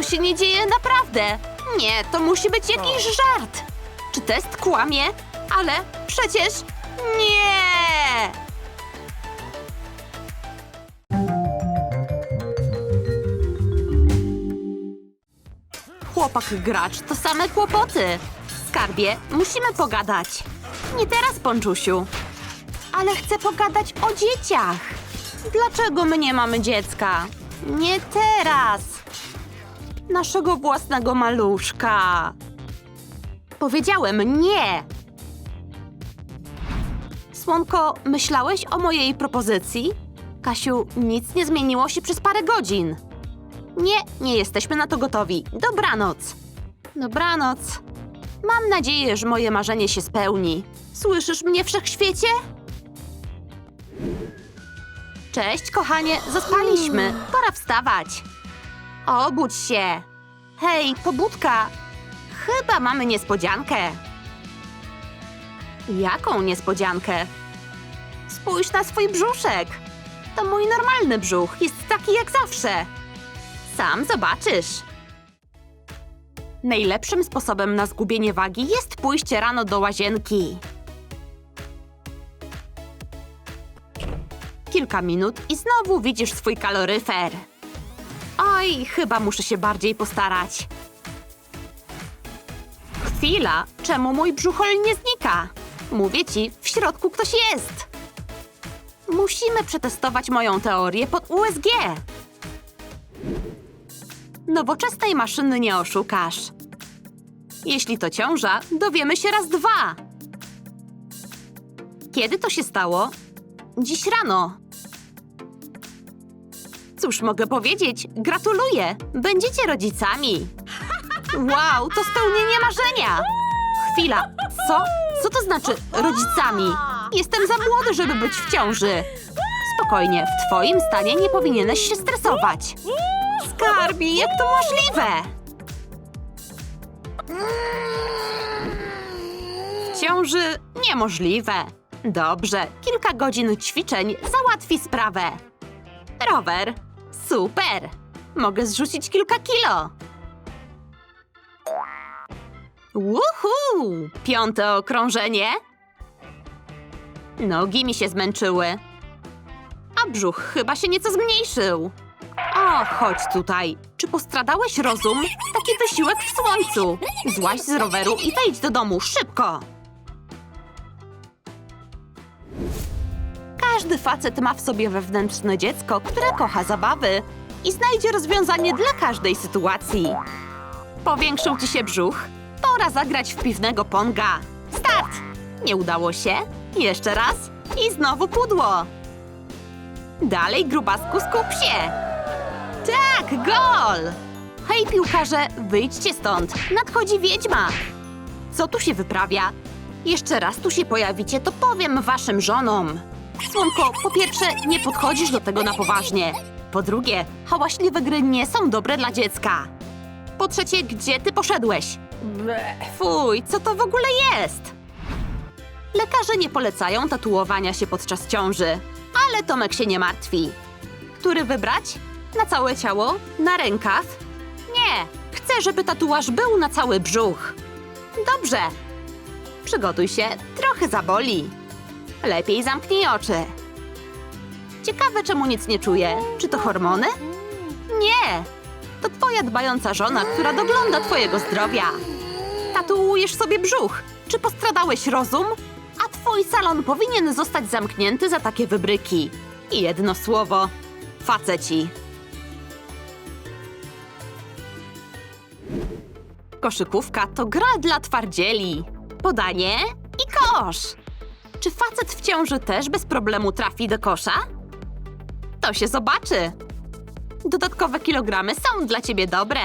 To się nie dzieje naprawdę. Nie, to musi być jakiś żart. Czy test kłamie? Ale przecież nie! Chłopak gracz to same kłopoty. Skarbie, musimy pogadać. Nie teraz, Ponczusiu. Ale chcę pogadać o dzieciach. Dlaczego my nie mamy dziecka? Nie teraz. Naszego własnego maluszka. Powiedziałem nie. Słonko, myślałeś o mojej propozycji? Kasiu, nic nie zmieniło się przez parę godzin. Nie, nie jesteśmy na to gotowi. Dobranoc. Dobranoc. Mam nadzieję, że moje marzenie się spełni. Słyszysz mnie, wszechświecie? Cześć, kochanie, zaspaliśmy. Pora wstawać. Obudź się. Hej, pobudka. Chyba mamy niespodziankę. Jaką niespodziankę? Spójrz na swój brzuszek. To mój normalny brzuch. Jest taki jak zawsze. Sam zobaczysz. Najlepszym sposobem na zgubienie wagi jest pójście rano do łazienki. Kilka minut i znowu widzisz swój kaloryfer. Oj, chyba muszę się bardziej postarać. Chwila, czemu mój brzuchol nie znika? Mówię ci, w środku ktoś jest. Musimy przetestować moją teorię pod USG. Nowoczesnej maszyny nie oszukasz. Jeśli to ciąża, dowiemy się raz dwa. Kiedy to się stało? Dziś rano. Cóż mogę powiedzieć? Gratuluję! Będziecie rodzicami! Wow, to spełnienie marzenia! Chwila, co? Co to znaczy rodzicami? Jestem za młody, żeby być w ciąży. Spokojnie, w twoim stanie nie powinieneś się stresować. Skarbi, jak to możliwe? W ciąży niemożliwe. Dobrze, kilka godzin ćwiczeń załatwi sprawę. Rower, super! Mogę zrzucić kilka kilo. Uhu! Piąte okrążenie. Nogi mi się zmęczyły. A brzuch chyba się nieco zmniejszył. O, chodź tutaj. Czy postradałeś rozum? Taki wysiłek w słońcu. Złaź z roweru i wejdź do domu, szybko! Każdy facet ma w sobie wewnętrzne dziecko, które kocha zabawy i znajdzie rozwiązanie dla każdej sytuacji. Powiększył ci się brzuch? Pora zagrać w piwnego ponga. Start! Nie udało się? Jeszcze raz? I znowu pudło. Dalej, grubasku, skup się! Tak, gol! Hej, piłkarze, wyjdźcie stąd. Nadchodzi wiedźma. Co tu się wyprawia? Jeszcze raz tu się pojawicie, to powiem waszym żonom. Słonko, po pierwsze, nie podchodzisz do tego na poważnie. Po drugie, hałaśliwe gry nie są dobre dla dziecka. Po trzecie, gdzie ty poszedłeś? Fuj, co to w ogóle jest? Lekarze nie polecają tatuowania się podczas ciąży, ale Tomek się nie martwi. Który wybrać? Na całe ciało? Na rękaw? Nie, chcę, żeby tatuaż był na cały brzuch. Dobrze. Przygotuj się, trochę zaboli. Lepiej zamknij oczy. Ciekawe, czemu nic nie czuje. Czy to hormony? Nie! To twoja dbająca żona, która dogląda twojego zdrowia. Tatuujesz sobie brzuch. Czy postradałeś rozum? A twój salon powinien zostać zamknięty za takie wybryki. I jedno słowo. Faceci. Koszykówka to gra dla twardzieli. Podanie i kosz. Czy facet w ciąży też bez problemu trafi do kosza? To się zobaczy. Dodatkowe kilogramy są dla ciebie dobre.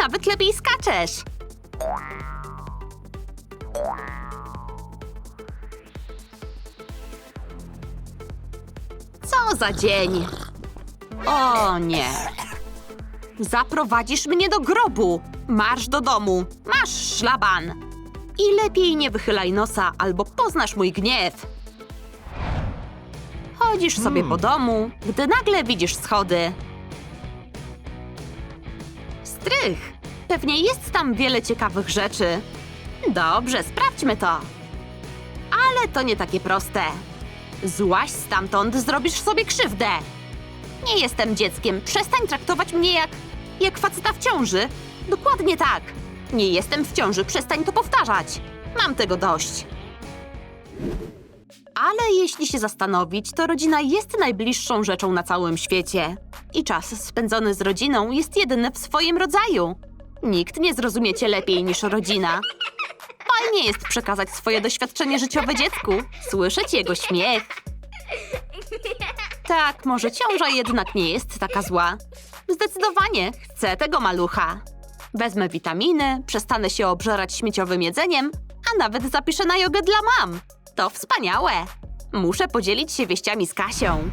Nawet lepiej skaczesz. Co za dzień? O nie. Zaprowadzisz mnie do grobu. Marsz do domu. Masz szlaban. I lepiej nie wychylaj nosa, albo poznasz mój gniew. Chodzisz sobie po domu, gdy nagle widzisz schody. strych. Pewnie jest tam wiele ciekawych rzeczy. Dobrze, sprawdźmy to. Ale to nie takie proste. Złaź stamtąd, zrobisz sobie krzywdę. Nie jestem dzieckiem. Przestań traktować mnie jak. jak faceta w ciąży. Dokładnie tak. Nie jestem w ciąży, przestań to powtarzać. Mam tego dość. Ale jeśli się zastanowić, to rodzina jest najbliższą rzeczą na całym świecie. I czas spędzony z rodziną jest jedyny w swoim rodzaju. Nikt nie zrozumie cię lepiej niż rodzina. Fajnie jest przekazać swoje doświadczenie życiowe dziecku, słyszeć jego śmiech. Tak, może ciąża jednak nie jest taka zła. Zdecydowanie chcę tego malucha. Wezmę witaminy, przestanę się obżerać śmieciowym jedzeniem, a nawet zapiszę na jogę dla mam. To wspaniałe. Muszę podzielić się wieściami z Kasią.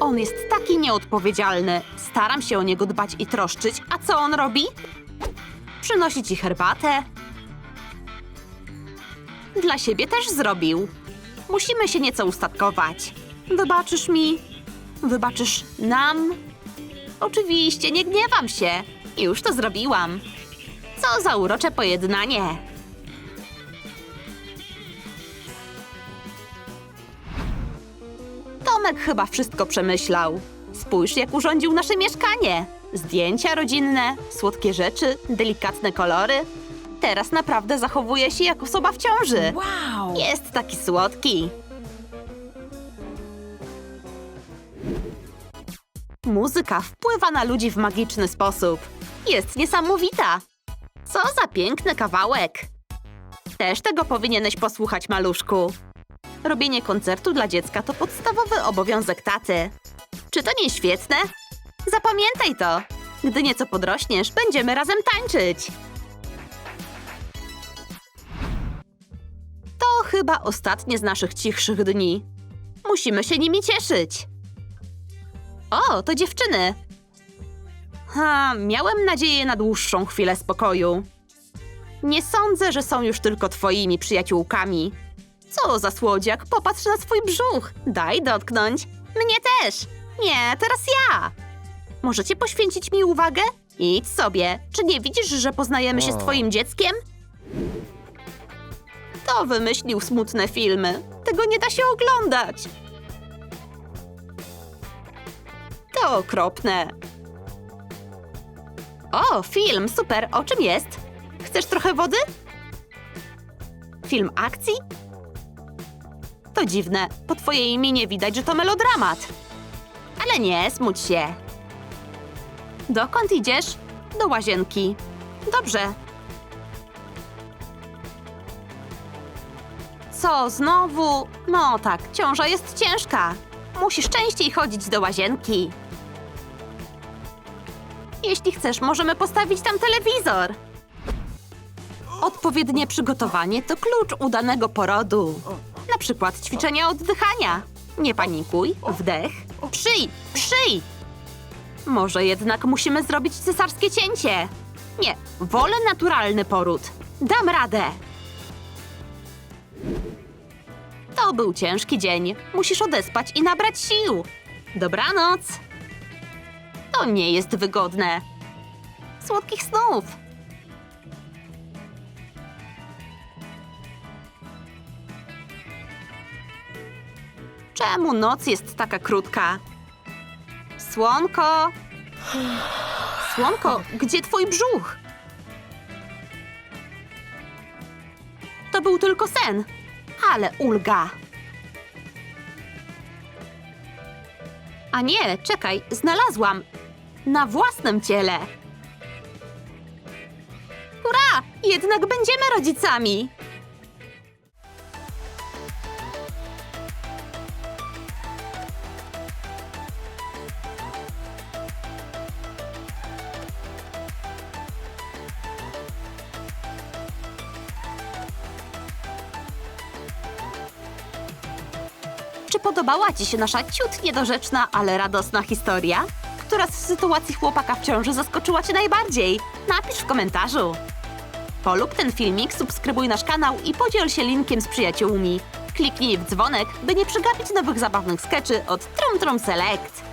On jest taki nieodpowiedzialny. Staram się o niego dbać i troszczyć, a co on robi? Przynosi ci herbatę. Dla siebie też zrobił. Musimy się nieco ustatkować. Wybaczysz mi? Wybaczysz nam? Oczywiście, nie gniewam się. Już to zrobiłam. Co za urocze pojednanie. Tomek chyba wszystko przemyślał. Spójrz, jak urządził nasze mieszkanie. Zdjęcia rodzinne, słodkie rzeczy, delikatne kolory. Teraz naprawdę zachowuje się jak osoba w ciąży. Wow! Jest taki słodki. Muzyka wpływa na ludzi w magiczny sposób. Jest niesamowita. Co za piękny kawałek. Też tego powinieneś posłuchać, maluszku. Robienie koncertu dla dziecka to podstawowy obowiązek taty. Czy to nie świetne? Zapamiętaj to. Gdy nieco podrośniesz, będziemy razem tańczyć. To chyba ostatnie z naszych cichszych dni. Musimy się nimi cieszyć. O, to dziewczyny. Ha, miałem nadzieję na dłuższą chwilę spokoju. Nie sądzę, że są już tylko twoimi przyjaciółkami. Co za słodziak, popatrz na swój brzuch. Daj dotknąć. Mnie też. Nie, teraz ja. Możecie poświęcić mi uwagę? Idź sobie. Czy nie widzisz, że poznajemy się z twoim dzieckiem? To wymyślił smutne filmy. Tego nie da się oglądać. To okropne. O, film, super. O czym jest? Chcesz trochę wody? Film akcji? To dziwne. Po twojej minie widać, że to melodramat. Ale nie, smuć się. Dokąd idziesz? Do łazienki. Dobrze. Co, znowu? No tak, ciąża jest ciężka. Musisz częściej chodzić do łazienki. Jeśli chcesz, możemy postawić tam telewizor. Odpowiednie przygotowanie to klucz udanego porodu. Na przykład ćwiczenia oddychania. Nie panikuj, wdech, przyj, przyj. Może jednak musimy zrobić cesarskie cięcie. Nie, wolę naturalny poród. Dam radę. To był ciężki dzień. Musisz odespać i nabrać sił. Dobranoc. To nie jest wygodne. Słodkich snów. Czemu noc jest taka krótka? Słonko! Słonko, gdzie twój brzuch? To był tylko sen. Ale ulga. A nie, czekaj, znalazłam. Na własnym ciele. Hurra! Jednak będziemy rodzicami. Czy podobała Ci się nasza ciut niedorzeczna, ale radosna historia? Która z sytuacji chłopaka w ciąży zaskoczyła Cię najbardziej? Napisz w komentarzu. Polub ten filmik, subskrybuj nasz kanał i podziel się linkiem z przyjaciółmi. Kliknij w dzwonek, by nie przegapić nowych zabawnych skeczy od Trum Trum Select.